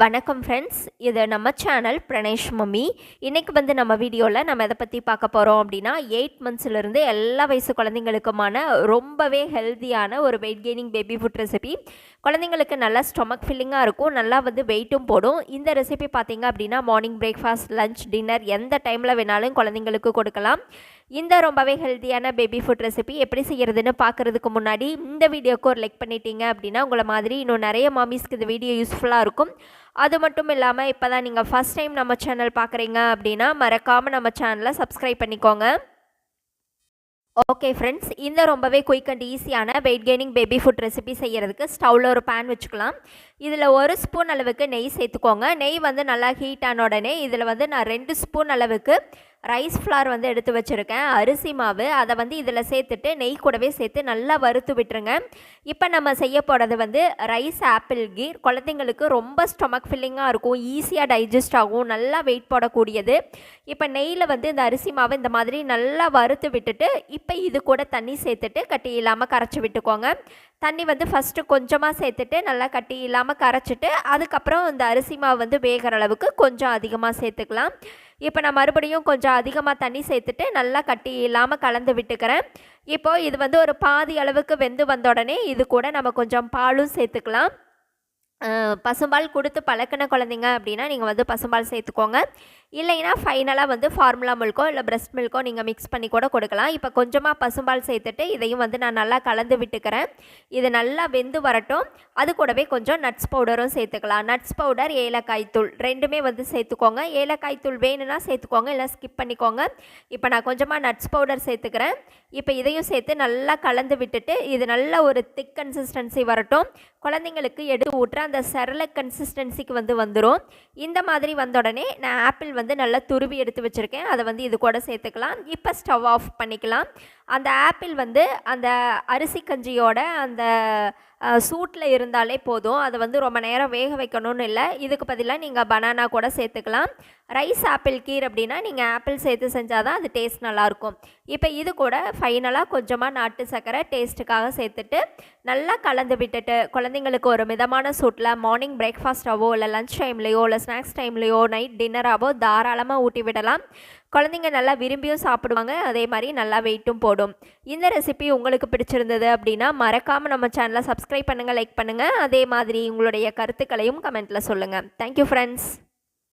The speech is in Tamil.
வணக்கம் ஃப்ரெண்ட்ஸ் இது நம்ம சேனல் பிரணேஷ் மம்மி. இன்றைக்கி வந்து நம்ம வீடியோவில் நம்ம எதை பற்றி பார்க்க போகிறோம் அப்படின்னா எயிட் மந்த்ஸ்லேருந்து எல்லா வயசு குழந்தைங்களுக்குமான ரொம்பவே ஹெல்த்தியான ஒரு weight gaining baby food recipe குழந்தைங்களுக்கு நல்லா ஸ்டொமக் ஃபில்லிங்காக இருக்கும். நல்லா வந்து வெயிட்டும் போடும். இந்த ரெசிபி பார்த்தீங்க அப்படின்னா மார்னிங் பிரேக்ஃபாஸ்ட் லஞ்ச் டின்னர் எந்த டைமில் வேணாலும் குழந்தைங்களுக்கு கொடுக்கலாம். இந்த ரொம்பவே ஹெல்த்தியான பேபி ஃபுட் ரெசிபி எப்படி செய்கிறதுன்னு பார்க்குறதுக்கு முன்னாடி இந்த வீடியோக்கு ஒரு லைக் பண்ணிட்டீங்க அப்படின்னா உங்களை மாதிரி இன்னும் நிறைய மாமிஸ்க்கு இந்த வீடியோ யூஸ்ஃபுல்லாக இருக்கும். அது மட்டும் இல்லாமல் இப்போ தான் நீங்கள் ஃபஸ்ட் டைம் நம்ம சேனல் பார்க்குறீங்க அப்படின்னா மறக்காமல் நம்ம சேனலை சப்ஸ்கிரைப் பண்ணிக்கோங்க. ஓகே ஃப்ரெண்ட்ஸ் இந்த ரொம்பவே குயிக் அண்ட் ஈஸியான weight gaining baby food recipe செய்கிறதுக்கு ஸ்டவ்வில் ஒரு பேன் வச்சுக்கலாம். இதில் ஒரு ஸ்பூன் அளவுக்கு நெய் சேர்த்துக்கோங்க. நெய் வந்து நல்லா ஹீட் ஆன உடனே இதில் வந்து நான் ரெண்டு ஸ்பூன் அளவுக்கு ரைஸ் ஃப்ளார் வந்து எடுத்து வச்சுருக்கேன். அரிசி மாவு அதை வந்து இதில் சேர்த்துட்டு நெய் கூடவே சேர்த்து நல்லா வறுத்து விட்டுருங்க. இப்போ நம்ம செய்ய போகிறது வந்து ரைஸ் ஆப்பிள் கீர் குழந்தைங்களுக்கு ரொம்ப ஸ்டொமக் ஃபில்லிங்காக இருக்கும். ஈஸியாக டைஜஸ்ட் ஆகும். நல்லா வெயிட் போடக்கூடியது. இப்போ நெய்யில் வந்து இந்த அரிசி மாவு இந்த மாதிரி நல்லா வறுத்து விட்டுட்டு இப்போ இது கூட தண்ணி சேர்த்துட்டு கட்டி இல்லாமல் கரைச்சி விட்டுக்கோங்க. தண்ணி வந்து ஃபஸ்ட்டு கொஞ்சமாக சேர்த்துட்டு நல்லா கட்டி இல்லாமல் கரைச்சிட்டு அதுக்கப்புறம் இந்த அரிசி மாவு வந்து வேகிற அளவுக்கு கொஞ்சம் அதிகமாக சேர்த்துக்கலாம். இப்போ நான் மறுபடியும் கொஞ்சம் அதிகமாக தண்ணி சேர்த்துட்டு நல்லா கட்டி இல்லாமல் கலந்து விட்டுக்கிறேன். இப்போது இது வந்து ஒரு பாதி அளவுக்கு வெந்து வந்த உடனே இது கூட நம்ம கொஞ்சம் பாலும் சேர்த்துக்கலாம். பசும்பால் கொடுத்து பழக்கின குழந்தைங்க அப்படின்னா நீங்கள் வந்து பசும்பால் சேர்த்துக்கோங்க. இல்லைன்னா ஃபைனலாக வந்து ஃபார்முலா மில்க்கோ இல்லை பிரஸ்ட் மில்க்கோ நீங்கள் மிக்ஸ் பண்ணி கூட கொடுக்கலாம். இப்போ கொஞ்சமாக பசும்பால் சேர்த்துட்டு இதையும் வந்து நான் நல்லா கலந்து விட்டுக்கிறேன். இது நல்லா வெந்து வரட்டும். அது கூடவே கொஞ்சம் நட்ஸ் பவுடரும் சேர்த்துக்கலாம். நட்ஸ் பவுடர் ஏலக்காய் தூள் ரெண்டுமே வந்து சேர்த்துக்கோங்க. ஏலக்காய் தூள் வேணும்னா சேர்த்துக்கோங்க இல்லை ஸ்கிப் பண்ணிக்கோங்க. இப்போ நான் கொஞ்சமாக நட்ஸ் பவுடர் சேர்த்துக்கிறேன். இப்போ இதையும் சேர்த்து நல்லா கலந்து விட்டுட்டு இது நல்ல ஒரு திக் கன்சிஸ்டன்சி வரட்டும். குழந்தைங்களுக்கு எடுத்து ஊட்டுற அந்த சரள கன்சிஸ்டன்சிக்கு வந்து வந்துடும் இந்த மாதிரி வந்த உடனே நான் ஆப்பிள் வந்து நல்லா துருவி எடுத்து வச்சுருக்கேன். அதை வந்து இது கூட சேர்த்துக்கலாம். இப்போ ஸ்டவ் ஆஃப் பண்ணிக்கலாம். அந்த ஆப்பிள் வந்து அந்த அரிசி கஞ்சியோட அந்த சூட்டில் இருந்தாலே போதும். அதை வந்து ரொம்ப நேரம் வேக வைக்கணும்னு இல்லை. இதுக்கு பதிலாக நீங்கள் பனானா கூட சேர்த்துக்கலாம். ரைஸ் ஆப்பிள் கீர் அப்படின்னா நீங்கள் ஆப்பிள் சேர்த்து செஞ்சால் தான் அது டேஸ்ட் நல்லாயிருக்கும். இப்போ இது கூட ஃபைனலாக கொஞ்சமாக நாட்டு சர்க்கரை டேஸ்ட்டுக்காக சேர்த்துட்டு நல்லா கலந்து விட்டுட்டு குழந்தைங்களுக்கு ஒரு மிதமான சூட்டில் மார்னிங் பிரேக்ஃபாஸ்ட்டாவோ இல்லை லஞ்ச் டைம்லேயோ இல்லை ஸ்நாக்ஸ் டைம்லேயோ நைட் டின்னராகவோ தாராளமாக ஊட்டி விடலாம். குழந்தைங்க நல்லா விரும்பியும் சாப்பிடுவாங்க. அதே மாதிரி நல்லா வெயிட்டும் போடும். இந்த ரெசிபி உங்களுக்கு பிடிச்சிருந்தது அப்படின்னா மறக்காமல் நம்ம சேனலை சப்ஸ்கிரைப் பண்ணுங்கள் லைக் பண்ணுங்கள் அதே மாதிரி உங்களுடைய கருத்துக்களையும் கமெண்ட்டில் சொல்லுங்கள் தேங்க்யூ ஃப்ரெண்ட்ஸ்